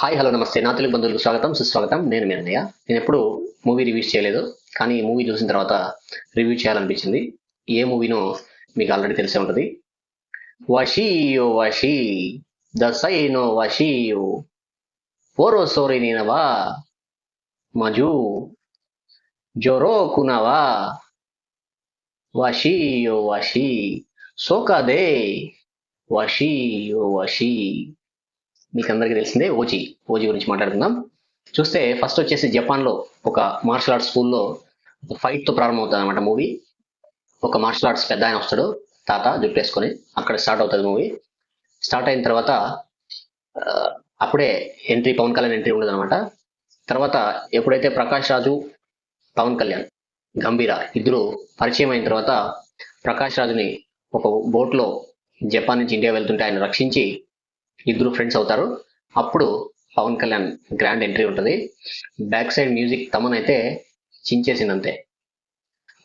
Hi hello నమస్తే. నా తెలుగు బంధువులకు స్వాగతం సుస్వాగతం. నేను మీ అన్నయ్య. నేను ఎప్పుడు మూవీ రివ్యూస్ చేయలేదు కానీ మూవీ చూసిన తర్వాత రివ్యూ చేయాలనిపించింది. ఏ మూవీనో మీకు ఆల్రెడీ తెలిసే ఉంటుంది. వషియో వషి దసైనో వషీయో ఓరో సోరి నేనవా మజు జొరో కునవా వషీయో వషీ సోకదే వషీయో వషీ మీకు అందరికీ తెలిసిందే ఓజీ. ఓజీ గురించి మాట్లాడుకుందాం. చూస్తే ఫస్ట్ వచ్చేసి జపాన్లో ఒక మార్షల్ ఆర్ట్స్ స్కూల్లో ఫైట్తో ప్రారంభమవుతుంది అనమాట మూవీ ఒక మార్షల్ ఆర్ట్స్ పెద్ద ఆయన వస్తాడు తాత జుట్టు వేసుకొని అక్కడ స్టార్ట్ అవుతుంది మూవీ స్టార్ట్ అయిన తర్వాత అప్పుడే ఎంట్రీ పవన్ కళ్యాణ్ ఎంట్రీ ఉండదు అనమాట తర్వాత ఎప్పుడైతే ప్రకాష్ రాజు పవన్ కళ్యాణ్ గంభీర ఇద్దరు పరిచయం అయిన తర్వాత ప్రకాష్ రాజుని ఒక బోట్లో జపాన్ నుంచి ఇండియా వెళ్తుంటే ఆయన రక్షించి ఇద్దరు ఫ్రెండ్స్ అవుతారు. అప్పుడు పవన్ కళ్యాణ్ గ్రాండ్ ఎంట్రీ ఉంటుంది. బ్యాక్ సైడ్ మ్యూజిక్ తమన్ అయితే చించేసింది అంతే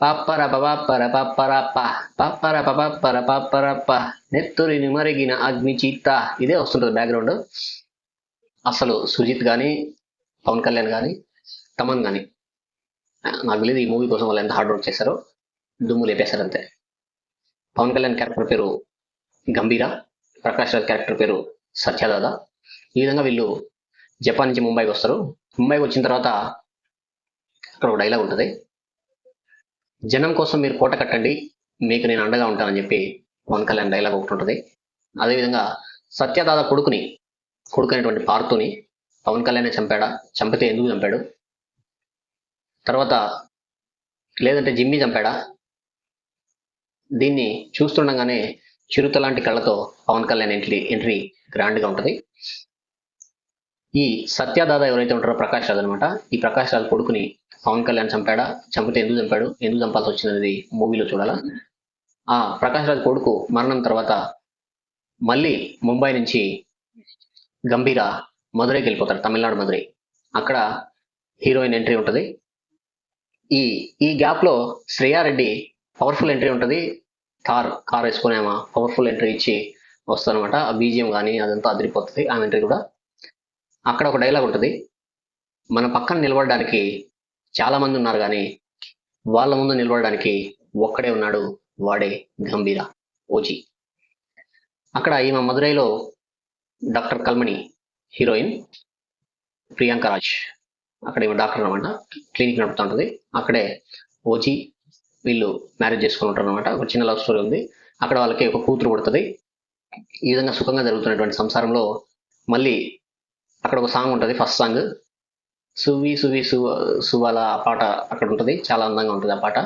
పాపర పపాపర పాపర పాపర పపాపర పాపర నెత్తురిని మరిగిన అగ్ని చీత. ఇదే వస్తుంటుంది బ్యాక్గ్రౌండ్ అసలు సుజిత్ కానీ పవన్ కళ్యాణ్ కానీ తమన్ కానీ నాకు తెలియదు ఈ మూవీ కోసం వాళ్ళు ఎంత హార్డ్ వర్క్ చేశారో. దుమ్ము లేపేశారు అంతే పవన్ కళ్యాణ్ క్యారెక్టర్ పేరు గంభీర ప్రకాష్ రాజ్ క్యారెక్టర్ పేరు సత్యదాద ఈ విధంగా వీళ్ళు జపాన్ నుంచి ముంబైకి వస్తారు. ముంబైకి వచ్చిన తర్వాత అక్కడ ఒక డైలాగ్ ఉంటుంది. జనం కోసం మీరు కోట కట్టండి మీకు నేను అండగా ఉంటానని చెప్పి పవన్ కళ్యాణ్ డైలాగ్ ఒకటి ఉంటుంది. అదేవిధంగా సత్యదాద కొడుకుని కొడుకు అనేటువంటి పార్తుని పవన్ కళ్యాణ్ చంపాడా? చంపితే ఎందుకు చంపాడు? తర్వాత లేదంటే జిమ్మి చంపాడా? దీన్ని చూస్తుండగానే చిరుత లాంటి కళ్ళతో పవన్ కళ్యాణ్ ఎంట్రీ ఎంట్రీ గ్రాండ్గా ఉంటది. ఈ సత్యదాద ఎవరైతే ఉంటారో ప్రకాష్ రాజ్ అనమాట ఈ ప్రకాష్ రాజ్ కొడుకుని పవన్ కళ్యాణ్ చంపాడా? చంపితే ఎందుకు చంపాడు? ఎందుకు చంపాల్సి వచ్చింది మూవీలో చూడాలా? ఆ ప్రకాష్ రాజ్ కొడుకు మరణం తర్వాత మళ్ళీ ముంబై నుంచి గంభీర మధురైకి వెళ్ళిపోతారు తమిళనాడు మధురై. అక్కడ హీరోయిన్ ఎంట్రీ ఉంటుంది. ఈ ఈ గ్యాప్లో శ్రేయారెడ్డి పవర్ఫుల్ ఎంట్రీ ఉంటుంది. కార్ కార్ వేసుకుని ఆమె పవర్ఫుల్ ఎంట్రీ ఇచ్చి వస్తానమాట ఆ బీజియం కానీ అదంతా అదిరిపోతుంది. ఆమె ఎంట్రీ కూడా అక్కడ ఒక డైలాగ్ ఉంటుంది. మన పక్కన నిలబడడానికి చాలా మంది ఉన్నారు కానీ వాళ్ళ ముందు నిలబడడానికి ఒక్కడే ఉన్నాడు. వాడే గంభీర ఓజీ అక్కడ ఈమె మదురైలో డాక్టర్ కల్మణి హీరోయిన్ ప్రియాంక రాజ్. అక్కడ ఈమె డాక్టర్ అనమాట క్లినిక్ నడుపుతూ ఉంటుంది. అక్కడే ఓజీ వీళ్ళు మ్యారేజ్ చేసుకుని ఉంటారు అనమాట ఒక చిన్న లవ్ స్టోరీ ఉంది. అక్కడ వాళ్ళకి ఒక కూతురు పుడుతుంది. ఈ విధంగా సుఖంగా జరుగుతున్నటువంటి సంసారంలో మళ్ళీ అక్కడ ఒక సాంగ్ ఉంటుంది ఫస్ట్ సాంగ్ సువి సువి సు సువాల ఆ పాట అక్కడ ఉంటుంది. చాలా అందంగా ఉంటుంది ఆ పాట.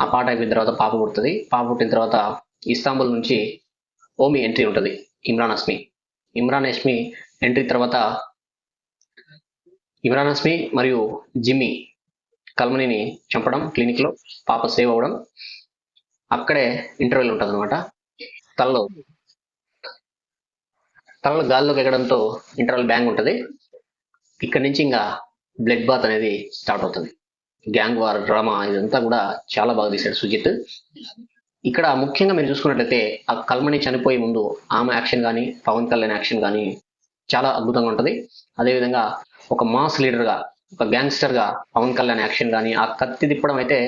ఆ పాట అయిపోయిన తర్వాత పాప పుడుతుంది. పాప పుట్టిన తర్వాత ఇస్తాంబుల్ నుంచి ఓమి ఎంట్రీ ఉంటుంది ఇమ్రాన్ అస్మి ఇమ్రాన్ అస్మి ఎంట్రీ తర్వాత ఇమ్రాన్ అస్మి మరియు జిమ్మి కల్మనిని చంపడం క్లినిక్లో పాప సేవ్ అవ్వడం అక్కడే ఇంటర్వెల్ ఉంటుంది అనమాట తలలో తలలో గాల్లోకి ఎగడంతో ఇంటర్వెల్ బ్యాంగ్ ఉంటుంది. ఇక్కడ నుంచి ఇంకా బ్లడ్ బాత్ అనేది స్టార్ట్ అవుతుంది. గ్యాంగ్ వార్ డ్రామా ఇదంతా కూడా చాలా బాగా తీశాడు సుజిత్. ఇక్కడ ముఖ్యంగా మీరు చూసుకున్నట్లయితే ఆ కల్మని చనిపోయే ముందు ఆమె యాక్షన్ కానీ పవన్ కళ్యాణ్ యాక్షన్ కానీ చాలా అద్భుతంగా ఉంటుంది. అదేవిధంగా ఒక మాస్ లీడర్గా ఒక గ్యాంగ్స్టర్గా పవన్ కళ్యాణ్ యాక్షన్ కానీ ఆ కత్తి తిప్పడం అయితే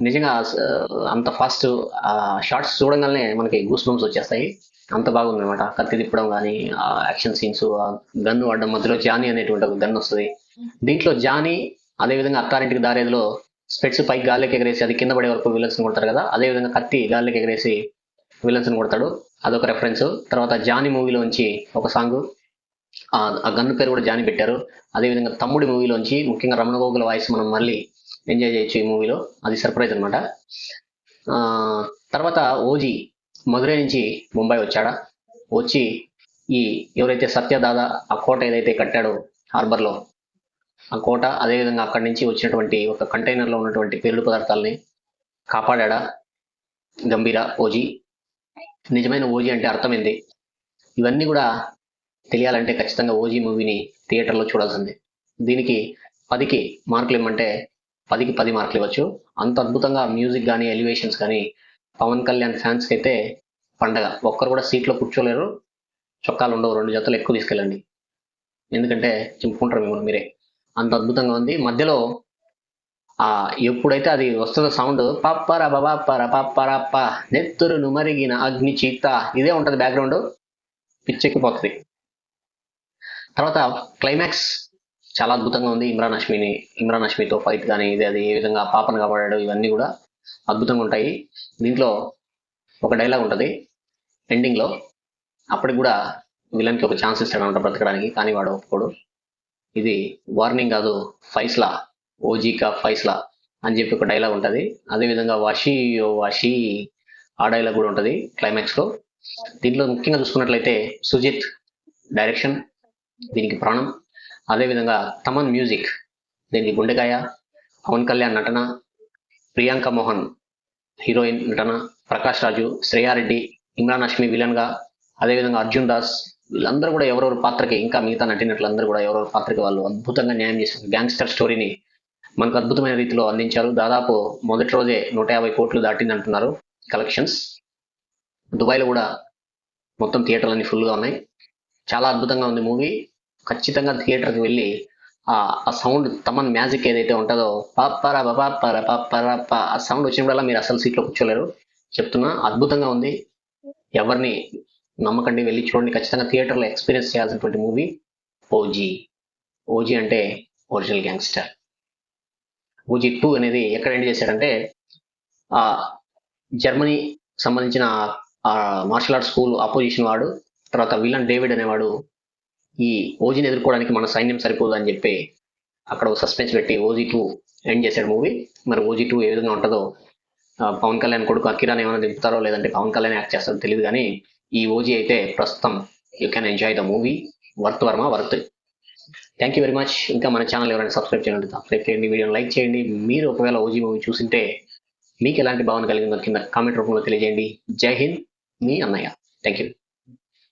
నిజంగా అంత ఫాస్ట్ ఆ షార్ట్స్ చూడంగానే మనకి గూస్ బంప్స్ వచ్చేస్తాయి. అంత బాగుంది అనమాట కత్తి తిప్పడం కానీ ఆ యాక్షన్ సీన్స్ ఆ గన్ను వాడడం మధ్యలో జానీ అనేటువంటి ఒక గన్ వస్తుంది. దీంట్లో జానీ అదేవిధంగా అత్తారింటికి దారేదిలో స్పెట్స్ పైకి గాలికి ఎగరేసి అది కింద పడే వరకు విలన్స్ కొడతారు కదా అదే విధంగా కత్తి గాలికి ఎగరేసి విలన్స్ కొడతాడు. అదొక రెఫరెన్స్ తర్వాత జానీ మూవీలోంచి ఒక సాంగ్ ఆ గన్ను పేరు కూడా జాని పెట్టారు. అదేవిధంగా తమ్ముడి మూవీలోంచి ముఖ్యంగా రమణ గోగుల వాయిస్ మనం మళ్ళీ ఎంజాయ్ చేయొచ్చు ఈ మూవీలో. అది సర్ప్రైజ్ అనమాట తర్వాత ఓజీ మధురై నుంచి ముంబై వచ్చాడా? వచ్చి ఈ ఎవరైతే సత్యదాదా ఆ కోట ఏదైతే కట్టాడో హార్బర్లో ఆ కోట అదేవిధంగా అక్కడి నుంచి వచ్చినటువంటి ఒక కంటైనర్లో ఉన్నటువంటి పేలుడు పదార్థాలని కాపాడా గంభీర ఓజీ. నిజమైన ఓజీ అంటే అర్థమైంది. ఇవన్నీ కూడా తెలియాలంటే ఖచ్చితంగా ఓజీ మూవీని థియేటర్లో చూడాల్సిందే. దీనికి పదికి మార్కులు ఇవ్వమంటే పదికి పది మార్కులు ఇవ్వచ్చు. అంత అద్భుతంగా మ్యూజిక్ కానీ ఎలివేషన్స్ కానీ పవన్ కళ్యాణ్ ఫ్యాన్స్కి అయితే పండగ. ఒక్కరు కూడా సీట్లో కూర్చోలేరు. చొక్కాలు ఉండవు. రెండు జతలు ఎక్కువ తీసుకెళ్ళండి. ఎందుకంటే చింపుకుంటారు మిమ్మల్ని మీరే. అంత అద్భుతంగా ఉంది. మధ్యలో ఆ ఎప్పుడైతే అది వస్తుందో సౌండ్ పప్పర బబాపర పప్పరప్ప నెత్తురును మరిగిన అగ్ని చీత ఇదే ఉంటుంది బ్యాక్గ్రౌండ్ పిచ్చెక్కిపోతుంది. తర్వాత క్లైమాక్స్ చాలా అద్భుతంగా ఉంది. ఇమ్రాన్ అష్మిని ఇమ్రాన్ అష్మితో ఫైట్ కానీ ఇది అది ఏ విధంగా పాపను కాపాడాడు ఇవన్నీ కూడా అద్భుతంగా ఉంటాయి. దీంట్లో ఒక డైలాగ్ ఉంటుంది. ఎండింగ్లో అప్పటికి కూడా విలన్కి ఒక ఛాన్స్ ఇస్తాడనమాట బ్రతకడానికి కానీ వాడు ఒప్పుకోడు. ఇది వార్నింగ్ కాదు ఫైస్లా ఓజీకా ఫైస్లా అని చెప్పి ఒక డైలాగ్ ఉంటుంది. అదేవిధంగా వషీ ఓ వషీ ఆ డైలాగ్ కూడా ఉంటుంది క్లైమాక్స్లో దీంట్లో ముఖ్యంగా చూసుకున్నట్లయితే సుజిత్ డైరెక్షన్ దీనికి ప్రాణం. అదేవిధంగా తమన్ మ్యూజిక్ దీనికి గుండెకాయ పవన్ కళ్యాణ్ నటన ప్రియాంక మోహన్ హీరోయిన్ నటన ప్రకాష్ రాజు శ్రేయారెడ్డి ఇమ్రాన్ హష్మి విలన్గా అదేవిధంగా అర్జున్ దాస్ వీళ్ళందరూ కూడా ఎవరెవరి పాత్రకి ఇంకా మిగతా నటినట్లందరూ కూడా ఎవరెవరి పాత్రకి వాళ్ళు అద్భుతంగా న్యాయం చేశారు. గ్యాంగ్స్టర్ స్టోరీని మనకు అద్భుతమైన రీతిలో అందించారు. దాదాపు మొదటి రోజే నూట యాభై కోట్లు దాటింది అంటున్నారు కలెక్షన్స్. దుబాయ్లో కూడా మొత్తం థియేటర్లన్నీ ఫుల్గా ఉన్నాయి. చాలా అద్భుతంగా ఉంది మూవీ. ఖచ్చితంగా థియేటర్కి వెళ్ళి ఆ ఆ సౌండ్ తమన్ మ్యాజిక్ ఏదైతే ఉంటుందో పాపర పాపర పాపర ఆ సౌండ్ వచ్చినప్పుడల్లా మీరు అసలు సీట్లో కూర్చోలేరు. చెప్తున్నా అద్భుతంగా ఉంది. ఎవరిని నమ్మకండి వెళ్ళి చూడండి. ఖచ్చితంగా థియేటర్లో ఎక్స్పీరియన్స్ చేయాల్సినటువంటి మూవీ ఓజీ ఓజీ అంటే ఒరిజినల్ గ్యాంగ్స్టర్. ఓజీ టూ అనేది ఎక్కడ ఎండ్ చేశాడంటే ఆ జర్మనీ సంబంధించిన ఆ మార్షల్ ఆర్ట్స్ స్కూల్ ఆపోజిషన్ వాడు తర్వాత విలన్ డేవిడ్ అనేవాడు ఈ ఓజీని ఎదుర్కోవడానికి మన సైన్యం సరిపోదు అని చెప్పి అక్కడ సస్పెన్స్ పెట్టి ఓజీ టూ ఎండ్ చేశాడు మూవీ. మరి ఓజీ టూ ఏ విధంగా ఉంటుందో పవన్ కళ్యాణ్ కొడుకు అకిరాన్ ఏమైనా దింపుతారో లేదంటే పవన్ కళ్యాణ్ యాక్ట్ చేస్తారో తెలియదు కానీ ఈ ఓజీ అయితే ప్రస్తుతం you can enjoy the movie. Worth Varma worth. Thank you very much ఇంకా మన ఛానల్ ఎవరైనా సబ్స్క్రైబ్ చేయండి సబ్స్క్రైబ్ చేయండి వీడియోని లైక్ చేయండి. మీరు ఒకవేళ ఓజీ మూవీ చూసింటే మీకు ఎలాంటి భావన కలిగిందో కింద కామెంట్ రూపంలో తెలియజేయండి. జై హింద్ మీ అన్నయ్య. Thank you